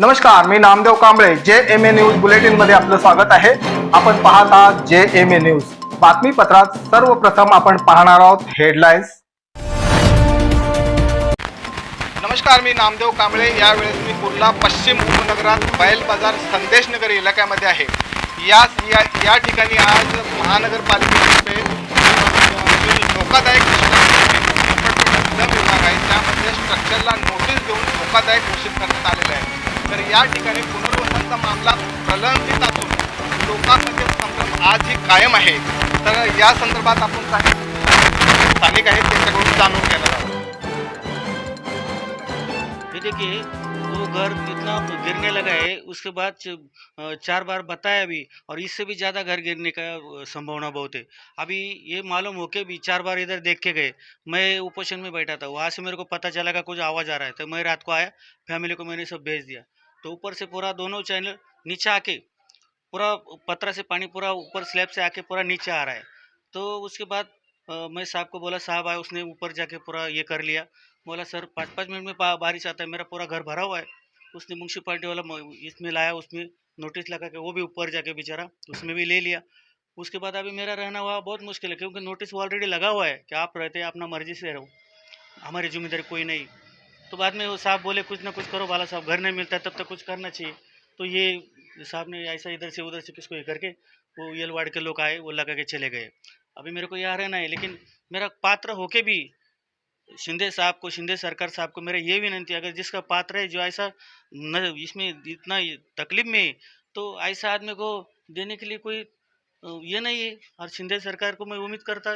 नमस्कार मी नामदेव कांबळे जे M A news बुलेटिनमध्ये आपलं स्वागत आहे. आपण पाहत आहात जे एम ए न्यूज. बातमीपत्रात सर्वप्रथम आपण पाहणार आहोत हेडलाईन्स. नमस्कार मी नामदेव कांबळे. यावेळेस मी कुर्ला पश्चिम उपनगरात बैल बाजार संदेश नगर इलाक्यामध्ये आहे. या या, ठिकाणी आज महानगरपालिकेतर्फे धोकादायक विभाग आहे त्यामध्ये स्ट्रक्चरला नोटीस देऊन धोकादायक घोषित करण्यात आले. तर या ठिकाणी मामला प्रलंबित असून लोकांमध्ये संभ्रम कायम आहे. तर या संदर्भात आपण काही स्थानिक आहेत, त्यांच्याकडून जाणून देखिए वो घर इतना गिरने लगा है उसके बाद चार बार बताया भी और इससे भी ज़्यादा घर गिरने का संभावना बहुत है। अभी ये मालूम हो के भी चार बार इधर देख के गए। मैं उपोषण में बैठा था। वहाँ से मेरे को पता चला का कुछ आवाज़ आ रहा है। तो मैं रात को आया, फैमिली को मैंने सब भेज दिया। तो ऊपर से पूरा दोनों चैनल नीचे आके पूरा पत्रा से पानी पूरा ऊपर स्लैब से आके पूरा नीचे आ रहा है। तो उसके बाद अ, मैं साहब को बोला साहब आए उसने ऊपर जाके पूरा ये कर लिया। बोला सर पाँच पाँच मिनट में बारिश आता है मेरा पूरा घर भरा हुआ है। उसने म्यूनसिपाल्टी वाला इसमें लाया उसमें नोटिस लगा के वो भी ऊपर जाके बेचारा उसमें भी ले लिया। उसके बाद अभी मेरा रहना हुआ बहुत मुश्किल है क्योंकि नोटिस ऑलरेडी लगा हुआ है कि आप रहते हैं अपना मर्ज़ी से रहो। हमारी ज़िम्मेदारी कोई नहीं। तो बाद में वो साहब बोले, कुछ ना कुछ करो बाला साहब, घर नहीं मिलता तब तक कुछ करना चाहिए। तो ये साहब ने ऐसा इधर से उधर से किसको ये करके वो यल वार्ड के लोग आए, वो लगा के चले गए। अभी मेरे को यहाँ रहना है लेकिन मेरा पात्र होके भी शिंदे साहब को, शिंदे सरकार साहब को मेरा ये विनंती है, अगर जिसका पात्र है, जो ऐसा न, इसमें इतना तकलीफ़ में तो ऐसा आदमी को देने के लिए कोई ये नहीं है। और शिंदे सरकार को मैं उम्मीद करता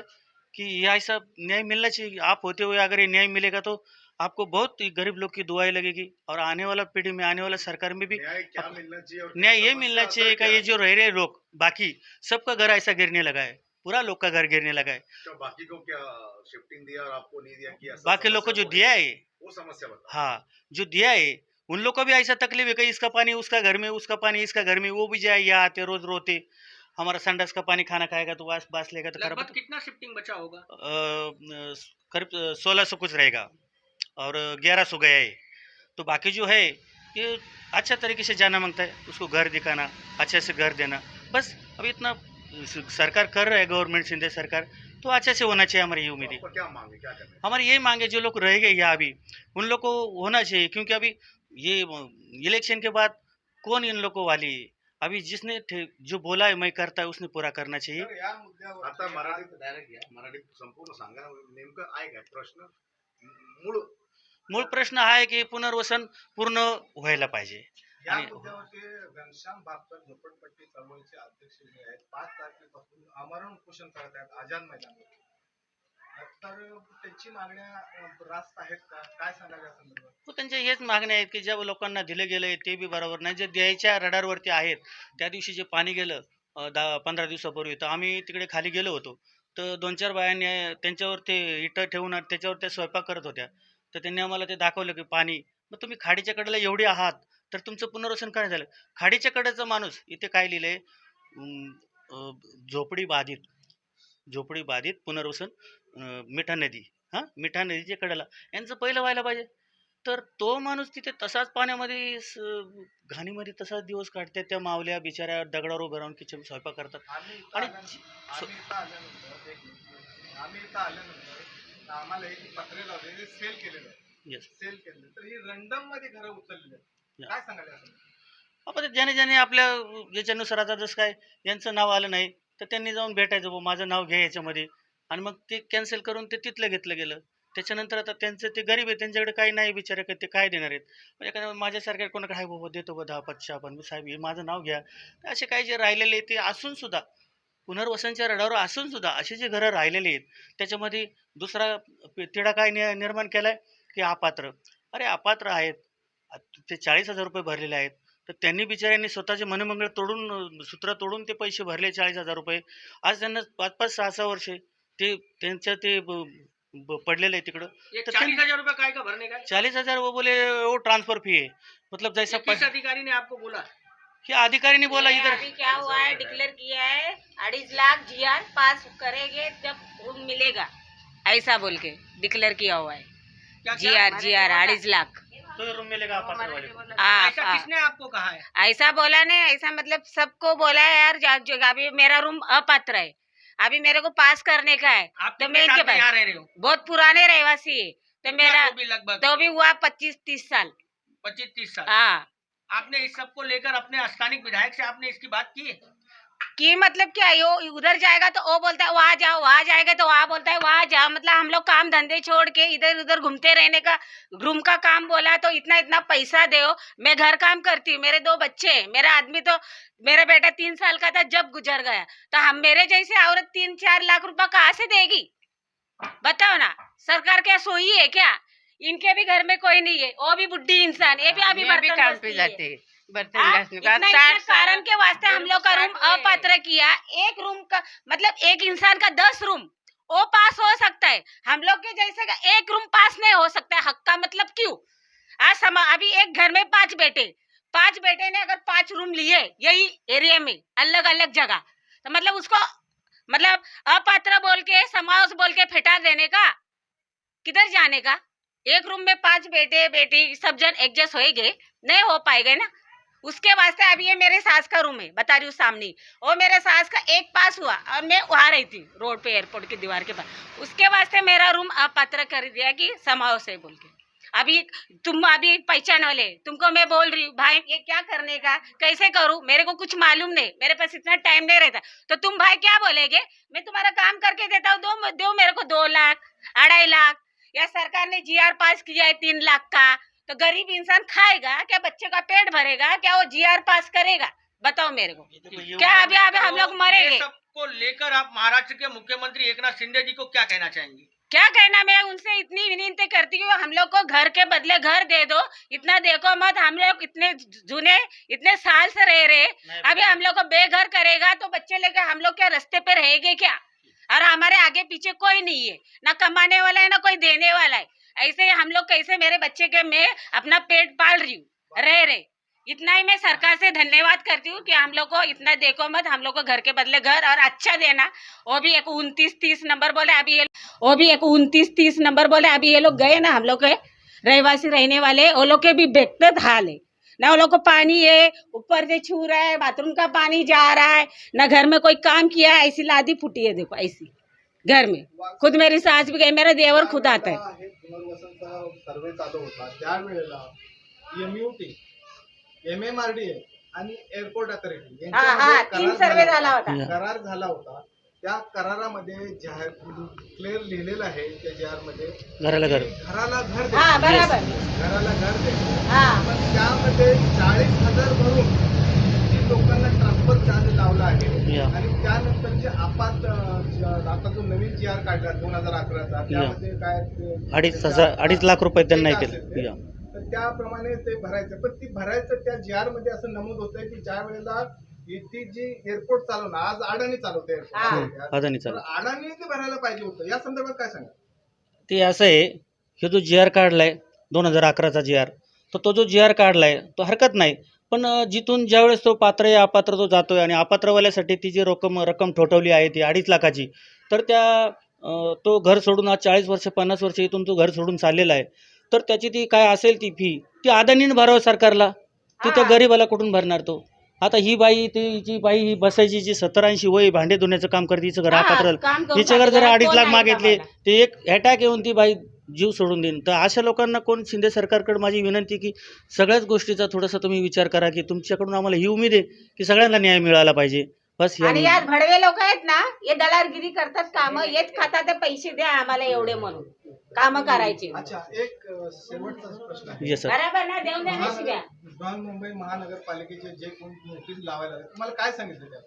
कि ये ऐसा न्याय मिलना चाहिए। आप होते हुए अगर ये न्याय मिलेगा तो आपको बहुत ही गरीब लोग की दुआएँ लगेगी और आने वाला पीढ़ी में आने वाला सरकार में भी न्याय क्या ये मिलना चाहिए कि क्या? ये जो रह रहे लोग बाकी सबका घर ऐसा गिरने लगा है पूरा लोग का घर गिरने लगा है। तो बाकी को क्या शिफ्टिंग दिया और आपको नहीं दिया कि ऐसा बाकी लोग को जो दिया है? वो- समस्या बता हाँ जो दिया है उन लोग को भी ऐसा तकलीफ़ है कि इसका पानी उसका घर में उसका पानी इसका घर में वो भी जाए यहाँ आते रोज रोते हमारा संडास का पानी खाना खाएगा तो बास बास लेगा तो कितना शिफ्टिंग बचा होगा? करीब सोलह सौ कुछ रहेगा। और ग्यारह सौ गया है। तो बाकी जो है ये अच्छा तरीके से जाना माँगता है उसको घर दिखाना अच्छे से घर देना। बस अब इतना सरकार कर रहा है गवर्नमेंट सिंधे सरकार तो अच्छे से होना चाहिए हमारी ये उम्मीद। है आपका क्या मांगे क्या हमारी यही मांग है जो लोग रह गए यहाँ अभी उन लोग को होना चाहिए क्योंकि अभी ये इलेक्शन के बाद कौन इन लोग को वाली? है अभी जिसने जो बोला है मैं करता है उसने पूरा करना चाहिए। आता मराठीत मराठीत संपूर्ण सांगा नेमकं प्रश्न। मूळ मूळ प्रश्न हा आहे की पुनर्वसन पूर्ण व्हायला पाहिजे. या आणि- मुद्द्यावरती घनश्याम बापकर झोपडपट्टी चळवळीचे अध्यक्ष जे आहेत पाच तारखेपासून आमरण उपोषण करत आहेत आझाद मैदानावर. तर त्यांची मागण्या अं, रास्त आहेत का? काय सांगाल या संदर्भात? तो त्यांच्या हेच मागण्या आहेत की ज्या लोकांना दिले गेले ते बी बरोबर नाही. जे द्यायच्या रडारवरती आहेत त्या दिवशी जे पाणी गेलं अं, दहा पंधरा दिवसापूर्वी तर आम्ही तिकडे खाली गेलो होतो. तर दोन चार बायांनी त्यांच्यावर ते इटं ठेवून त्याच्यावर त्या स्वयंपाक करत होत्या. तर त्यांनी आम्हाला ते दाखवलं की पाणी मग तुम्ही खाडीच्या कडेला एवढे आहात तर तुमचं पुनर्वसन काय झालं? खाडीच्या कडेचा माणूस इथे काय लिहिलंय? अं, अं, झोपडी बाधित झोपडी बाधित पुनर्वसन मिठा नदी हां? मिठा नदीच्या कडेला. यांचं पहिलं व्हायला पाहिजे. तर तो माणूस तिथे तसाच पाण्यामध्ये घाणीमध्ये तसाच दिवस काढतात त्या मावल्या बिचाऱ्या दगडावर उभं राहून किचन स्वयंपाक करतात. आणि आम्हाला हे जी पत्रे लावलेले सेल केलेलं आहे. येस सेल केलेलं. तर ही रंडममध्ये घरं उचललेली आहेत. या. काय? आपण ज्याने ज्याने आपल्या याच्यानुसार आता जसं काय यांचं नाव आलं नाही तर त्यांनी जाऊन भेटायचं बुवा माझं नाव घ्या याच्यामध्ये. आणि मग ते कॅन्सल करून ते तिथलं घेतलं गेलं. त्याच्यानंतर आता त्यांचं ते गरीब आहे त्यांच्याकडे काही नाही बिचारे का ते काय देणार आहेत? म्हणजे एखाद्या माझ्यासारख्या कोणाकडे आहे बाबा देतो बा दहा पाचशे आपण मी साहेब हे माझं नाव घ्या. असे काही जे राहिलेले ते असून सुद्धा पुनर्वसनच्या रडावर असून सुद्धा असे जे घरं राहिलेली आहेत त्याच्यामध्ये दुसरा तिढा काय नि निर्माण केलाय? की अपात्र. अरे अपात्र आहेत. ते चाळीस हजार रुपये भरलेले आहेत. तर त्यांनी बिचाऱ्यांनी स्वतःचे मनमंगळ तोडून सूत्र तोडून ते पैसे भरले चाळीस हजार रुपये. आज त्यांना पाच पाच सहा सहा वर्षे. ते त्यांच्या ते पडलेलं आहे तिकडं. चालीस तुम- हजार रुपये काय का भरने का? चालीस हजार वो बोले वो ट्रांसफर फी है मतलब जैसा किस अधिकारी ने आपको बोला. कि अधिकारी ने बोला इधर. क्या हुआ है? डिक्लेयर किया है? अड़ीस लाख जीआर पास करेंगे जब रूम मिलेगा। ऐसा बोल के डिक्लेयर किया हुआ है। क्या क्या? जीआर जीआर अड़ीस लाख। तो रूम मिलेगा वाले को हाँ, ऐसा हाँ। किसने आपको कहा है? ऐसा बोला नहीं ऐसा मतलब सबको बोला है यार जा- जो अभी मेरा रूम अपात्र है। अभी मेरे को पास करने का है। आप तो मैं इनके से यहाँ रह रहे हो? बहुत पुराने रहवासी है। तो मेरा तो तो भी हुआ पच्चीस तीस साल। पच्चीस तीस साल? हाँ। आपने इस सबको लेकर अपने स्थानिक विधायक से आपने इसकी बात की है? कि मतलब क्या यो उधर जाएगा तो वो बोलता है वहाँ जाओ वहाँ जाएगा तो वहाँ बोलता है वहाँ जाओ मतलब हम लोग काम धंधे छोड़ के इधर उधर घूमते रहने का रूम का काम बोला तो इतना इतना पैसा दे मैं घर काम करती हूँ मेरे दो बच्चे हैं मेरा आदमी तो मेरा बेटा तीन साल का था जब गुजर गया। तो हम मेरे जैसे औरत तीन चार लाख रुपया कहाँ से देगी? बताओ ना सरकार क्या सोई है क्या? इनके भी घर में कोई नहीं है वो भी बुढ़ी इंसान ये भी अभी मैं भी बर्तन काम पे जाते हैं। बर्तन हाँ, कारण के वास्ते हम लोग का रूम अपात्र किया। एक रूम का मतलब एक इंसान का दस रूम वो पास हो सकता है। हम लोग के जैसे का एक रूम पास नहीं हो सकता है। हक का मतलब क्यों? आज समा अभी एक घर में पाँच बेटे। पाँच बेटे ने अगर पाँच रूम लिए यही एरिया में अलग अलग जगह तो मतलब उसको मतलब अपात्र बोल के समाज बोल के फेटा देने का किधर जाने का? एक रूम में पाँच बेटे बेटी सब जन एडजस्ट होएँगे नहीं हो पाएगा ना? उसके वास्ते अभी ये मेरे सास का रूम है, बता रही हूँ सामने वो मेरे सास का एक पास हुआ और मैं वहाँ रही थी, रोड पे एयरपोर्ट की दीवार के पास। उसके वास्ते मेरा रूम अपात्र कर दिया कि समाओ से बोल के। अभी तुम अभी पहचान वाले, तुमको मैं बोल रही हूँ, भाई, ये क्या करने का? कैसे करूँ? मेरे को कुछ मालूम नहीं। मेरे पास इतना टाइम नहीं रहता। तो तुम भाई क्या बोलेगे? मैं तुम्हारा काम करके देता हूँ, दो दो मेरे को दो लाख, अढ़ाई लाख। या सरकार ने जीआर पास किया है तीन लाख का। तो गरीब इंसान खाएगा क्या बच्चे का पेट भरेगा क्या वो जीआर पास करेगा? बताओ मेरे को। क्या अभी अभी हम लोग तो मरेंगे सबको लेकर आप महाराष्ट्र के मुख्यमंत्री एकनाथ शिंदे जी को क्या कहना चाहेंगे? क्या कहना? मैं उनसे इतनी विनती करती हूँ हम लोग को घर के बदले घर दे दो। इतना देखो मत हम लोग इतने जूने इतने साल से रह रहे। अभी हम लोग को बेघर करेगा तो बच्चे लेकर हम लोग क्या रस्ते पे रहेंगे क्या? और हमारे आगे पीछे कोई नहीं है। ना कमाने वाला है ना कोई देने वाला है। ऐसे हम लोग कैसे मेरे बच्चे के मैं अपना पेट पाल रही हूँ? रह रहे इतना ही मैं सरकार से धन्यवाद करती हूँ कि हम लोग को इतना देखो मत, हम लोग को घर के बदले घर और अच्छा देना। वो भी एक उनतीस तीस नंबर बोले, अभी ये वो भी एक उनतीस तीस नंबर बोले, अभी ये लोग गए ना हम लोग के रहवासी रहने वाले, वो लोग के भी बेहतर हाल है। ना वो लोग को पानी है, ऊपर से छू रहा है, बाथरूम का पानी जा रहा है, ना घर में कोई काम किया है, ऐसी लादी फूटी है देखो, ऐसी। घर में। खुद मेरी सास भी गई, मेरा देवर खुद आता है। सर्वे चालू होता. त्यावेळेला MUT M M R D A आणि एअरपोर्ट अथॉरिटी हा हा तीन सर्वे झाला होता. करार झाला होता. त्या करारामध्ये जाहीर क्लिअर लिहिलेलं आहे त्या जाहीरमध्ये घराला घर. घराला घर हा. बरोबर. घराला घर द्यायचं हा. पण त्यामध्ये चाळीस हजार भरून किती लोकांना ट्रान्सफर चार्ज लावला आहे या. आणि त्यानंतर जे आपात आता जो नवीन जी आर काढला दोन हजार अकराचा त्यामध्ये काय अडीच हजार अडीच लाख रुपये त्यांना केले. तर त्याप्रमाणे ते भरायचं. पण ती भरायचं त्या जी आरमध्ये असं नमूद होतंय की ज्या वेळेला ही ती जी एअरपोर्ट चालवणार आज अडाणी चालवते हा. चालू अडाणी ते भरायला पाहिजे होतं. या संदर्भात काय सांगा ते असं आहे हे जो जी आर काढलाय दोन हजार अकराचा जी आर तर तो जो जी आर काढलाय तो हरकत नाही. पण जिथून ज्यावेळेस तो पात्र आहे अपात्र तो जातोय आणि अपात्रवाल्यासाठी ती जी रक्कम रक्कम ठोठवली आहे ती अडीच लाखाची तर त्या तो घर सोडून आज चाळीस वर्ष पन्नास वर्ष इथून तो घर सोडून चाललेला आहे. तर त्याची ती काय असेल ती फी ती अदानीनं भरावं सरकारला. ती त्या हा. गरीबाला कुठून भरणार तो? आता ही बाई ती जी बाई ही बसायची जी सत्तर ऐंशी वय भांडे धुण्याचं काम करते हिचं घर अपात्र तिच्याकडे जर अडीच लाख आहे मागितले? ते एक अटॅक येऊन ती बाई जीव सोडून देईन. तर अशा लोकांना कोण शिंदे सरकारकडे माझी विनंती की सगळ्याच गोष्टीचा थोडासा तुम्ही विचार करा की तुमच्याकडून आम्हाला ही उमेद आहे की सगळ्यांना न्याय मिळाला पाहिजे. बस आणि यात भडवे लोक आहेत ना हे दलालगिरी करतात काम येत खातात ते पैसे द्या आम्हाला एवढे म्हणून. काम करायचे. अच्छा एक अं, शेवटचा प्रश्न आहे. Yes, sir. बरोबर ना? देऊन द्या ना शिव्या बृहन्मुंबई महानगरपालिकेचे जे कोण नोटीस लावायला लागले, तुम्हाला काय सांगितलं त्या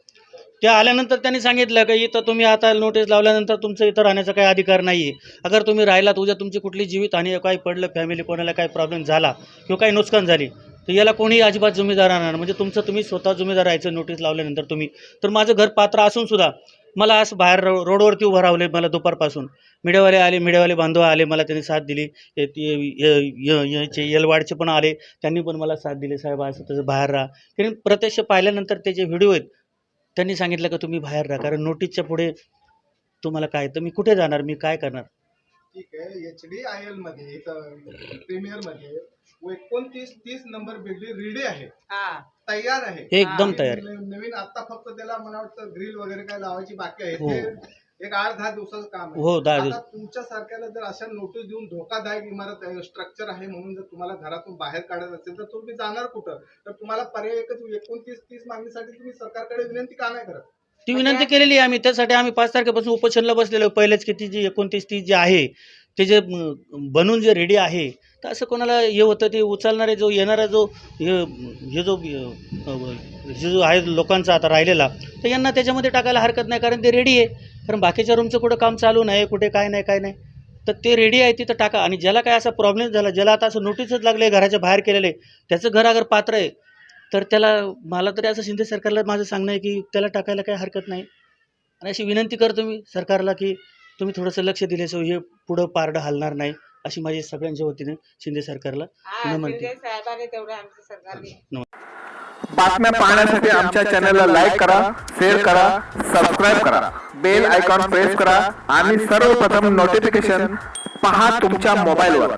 त्या आल्यानंतर त्यांनी सांगितलं की इथं तुम्ही आता नोटीस लावल्यानंतर तुमचं इथं राहण्याचा काही अधिकार नाही आहे अगर तुम्ही राहिलात उद्या तुमची कुठली जीवितहानी काही पडलं फॅमिली कोणाला काही प्रॉब्लेम झाला किंवा काही नुकसान झाली तर याला कोणीही अजिबात जुमेदार राहणार म्हणजे तुमचं तुम्ही स्वतः जुमेदार राहायचं नोटीस लावल्यानंतर तुम्ही. तर माझं घर पात्र असून सुद्धा मला असं बाहेर रो- रोडवरती उभं रावले मला दुपारपासून. मीडियावाले आले मीडियावाले बांधव आले मला त्यांनी साथ दिली. यलवाडचे याचे पण आले त्यांनी पण मला साथ दिली. साहेब असं तसं बाहेर राहा. कारण प्रत्यक्ष पाहिल्यानंतर ते जे व्हिडिओ आहेत त्यांनी सांगितलं का तुम्ही बाहेर राहा. कारण नोटीसच्या पुढे तुम्हाला काय तर मी कुठे जाणार? मी काय करणार? ठीक आहे. एच डी आय एलमध्ये प्रीमियरमध्ये एकोणतीस तीस नंबर बिल्डिंग रेडी आहे. तयार आहे. एकदम तयार. नवीन आता फक्त त्याला मला वाटतं ग्रिल वगैरे काय लावायची बाकी आहे. हो. ते एक आठ दहा दिवसाचं काम आहे. हो दहा दिवस. तुमच्या सारख्याला जर अशा नोटीस देऊन धोकादायक इमारत स्ट्रक्चर आहे म्हणून जर तुम्हाला घरातून बाहेर काढत असेल तर तुम्ही जाणार कुठं? तर तुम्हाला पर्याय एकच एकोणतीस तीस मागणीसाठी तुम्ही सरकारकडे विनंती का नाही करत? ती विनंती केलेली आहे आम्ही. त्यासाठी आम्ही पाच तारखेपासून उपोषणला बसलेलो. आहे. पहिलेच किती जी एकोणतीस तीस जे आहे ते जे बनून जे रेडी आहे तर असं कोणाला हे होतं ते उचलणारे जो येणारा जो हे हे जो हे जो आहे लोकांचा आता राहिलेला तर यांना त्याच्यामध्ये टाकायला हरकत नाही कारण ते रेडी आहे. कारण बाकीच्या रूमचं कुठं काम चालू नाही कुठे काय नाही काय नाही. तर ते रेडी आहे तिथं टाका. आणि ज्याला काय असा प्रॉब्लेम झाला ज्याला आता असं नोटीसच लागले घराच्या बाहेर केलेले त्याचं घर अगर पात्र आहे तर त्याला मला तरी असं शिंदे सरकारला माझं सांगणं आहे की त्याला टाकायला काही हरकत नाही. आणि अशी विनंती करतो मी सरकारला की तुम्ही थोडंसं लक्ष दिल्याशिवाय हे पुढं पारडं हलणार नाही. अशी माझी सगळ्यांच्या वतीने शिंदे सरकारला विनंती बातम्या पाहण्यासाठी आमच्या चॅनलला लाईक करा शेअर करा सबस्क्राईब करा. बेल आयकॉन प्रेस करा आणि सर्वप्रथम नोटिफिकेशन पहा तुमच्या मोबाईलवर.